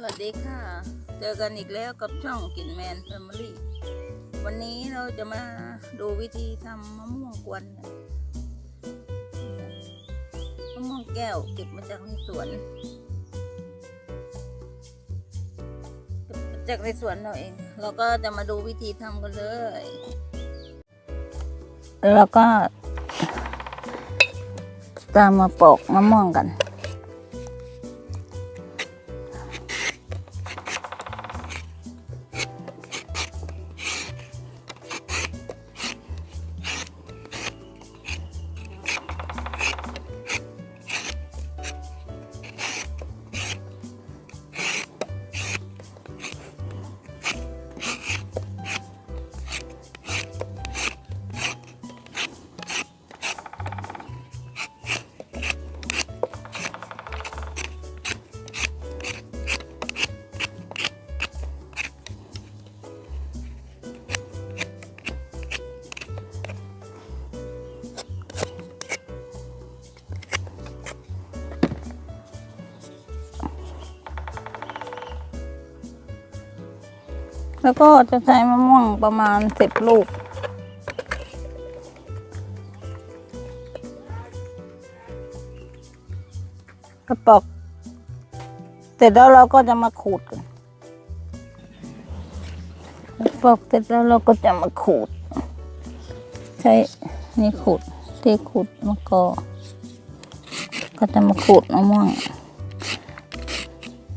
สวัสดีค่ะ เจอกันอีกแล้วกับช่องกินแมนแฟมิลี่ วันนี้เราจะมาดูวิธีทำมะม่วงกวนกันมะม่วงแก้วเก็บมาจากในสวนจากในสวนเราเอง เราก็จะมาดูวิธีทำกันเลย แล้วก็ตามมาปอกมะม่วงกัน แล้วก็จะใช้มะม่วงประมาณสิบลูก กระปอก เสร็จแล้วเราก็จะมาขูดกันกระปอกเสร็จแล้วเราก็จะมาขูด ใช้นี่ขูดที่ขูดมะกอก็จะมาขูดมะม่วง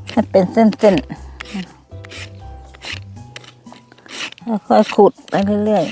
ให้เป็นเส้นๆ ค่อยๆขุดไปเรื่อย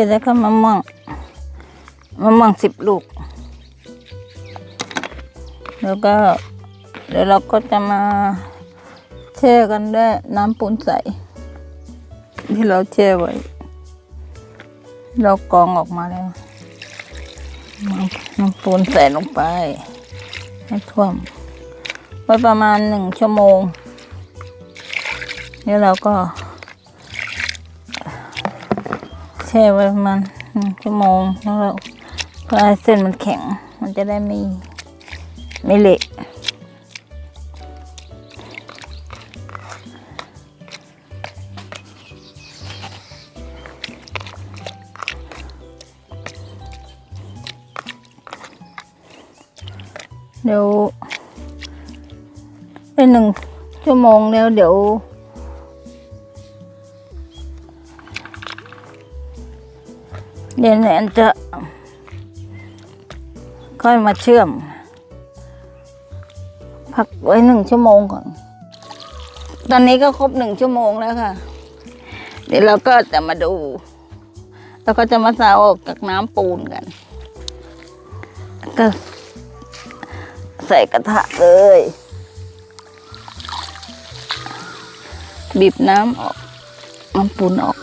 สร็จแล้วก็มะม่วงมะม่วงสิบลูก แล้วก็เดี๋ยวเราก็จะมาแช่กันด้วยน้ำปูนใส ที่เราแช่ไว้ เรากรองออกมาแล้วน้ำน้ำปูนใส่ลงไป ให้ท่วม ไว้ประมาณหนึ่งชั่วโมง แล้วเราก็ แช่ไว้ประมาณหนึ่งชั่วโมงแล้วเราเพื่อให้เส้นมันแข็ง มันจะได้ไม่ไม่เละเดี๋ยวเป็นหนึ่งชั่วโมงแล้วเดี๋ยว เดี๋ยวแนนจะค่อยมาเชื่อม พักไว้หนึ่งชั่วโมงก่อน ตอนนี้ก็ครบหนึ่งชั่วโมงแล้วค่ะ เดี๋ยวเราก็จะมาดูแล้วก็จะมาสาวออกจากน้ำปูนกัน ก็ใส่กระทะเลย บีบน้ำออก น้ำปูนออก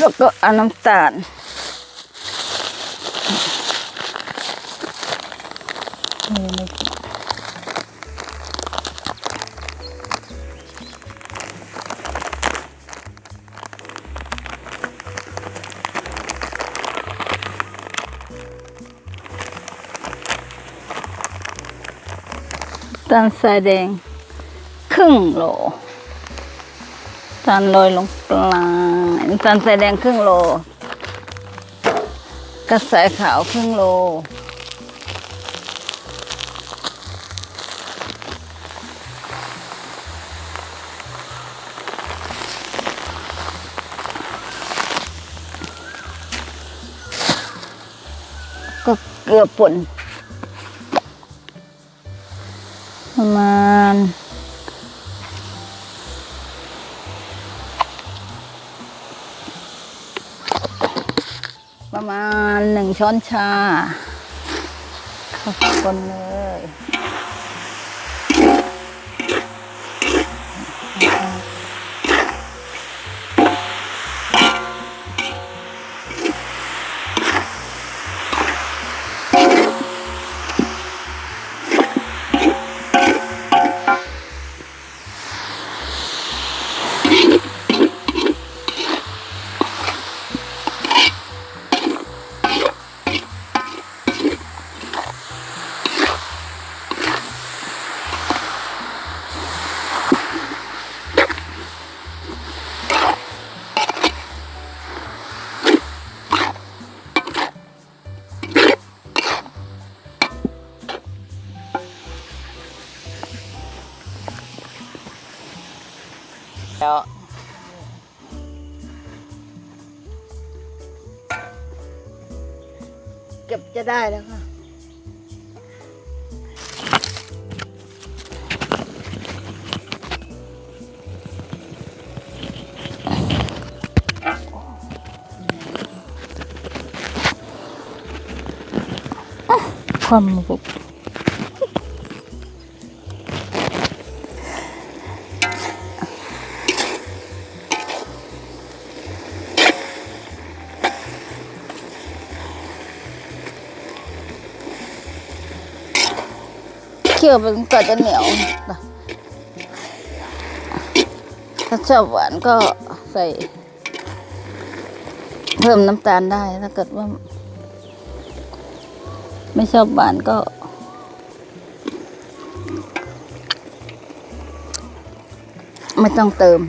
แล้วก็เอาน้ำตาลตาลทรายแดงครึ่งโล ตาลโรยลงปลายน้ำตาลทรายแดงครึ่งโลกระสายขาวครึ่งโล ก็เกลือป่นประมาณ ช้อนชาเข้าคนเลย เก็บจะได้แล้วค่ะความบุก เคี่ยวมันก็จะเหนียวถ้าชอบหวานก็ใส่ เพิ่มน้ำตาลได้ ถ้าเกิดว่า ไม่ชอบหวานก็ไม่ต้องเติม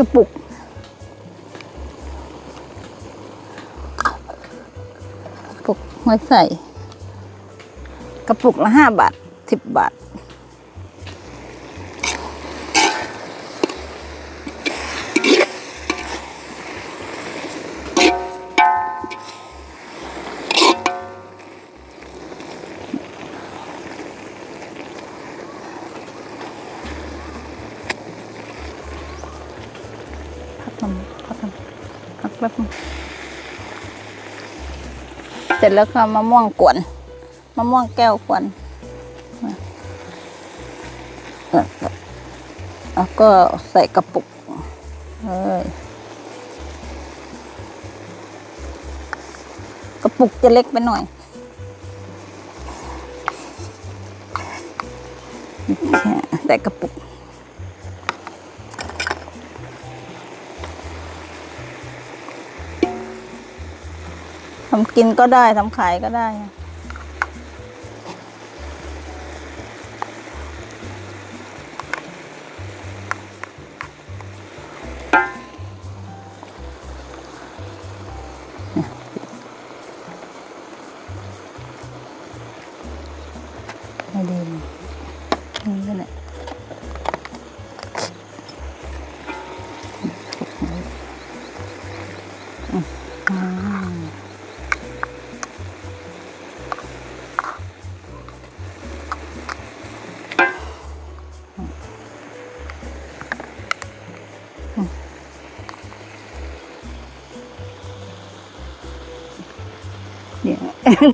กระปุก กระปุกไว้ใส่ กระปุกละห้าบาทสิบบาท แป๊บเสร็จแล้วก็มะม่วงกวนมะม่วงแก้วกวนแล้วก็ใส่กระปุกเลยกระปุกจะเล็กไปหน่อยใส่กระปุก ทำกินก็ได้ทำขายก็ได้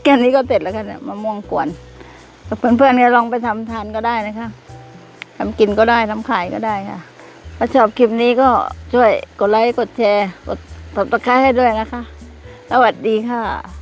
แค่นี้ก็เสร็จแล้วค่ะเนี่ยมะม่วงกวนเพื่อนๆก็ลองไปทำทานก็ได้นะคะทำกินก็ได้ทำขายก็ได้ค่ะถ้าชอบคลิปนี้ก็ช่วยกดไลค์กดแชร์กดติดตามให้ด้วยนะคะ สวัสดีค่ะ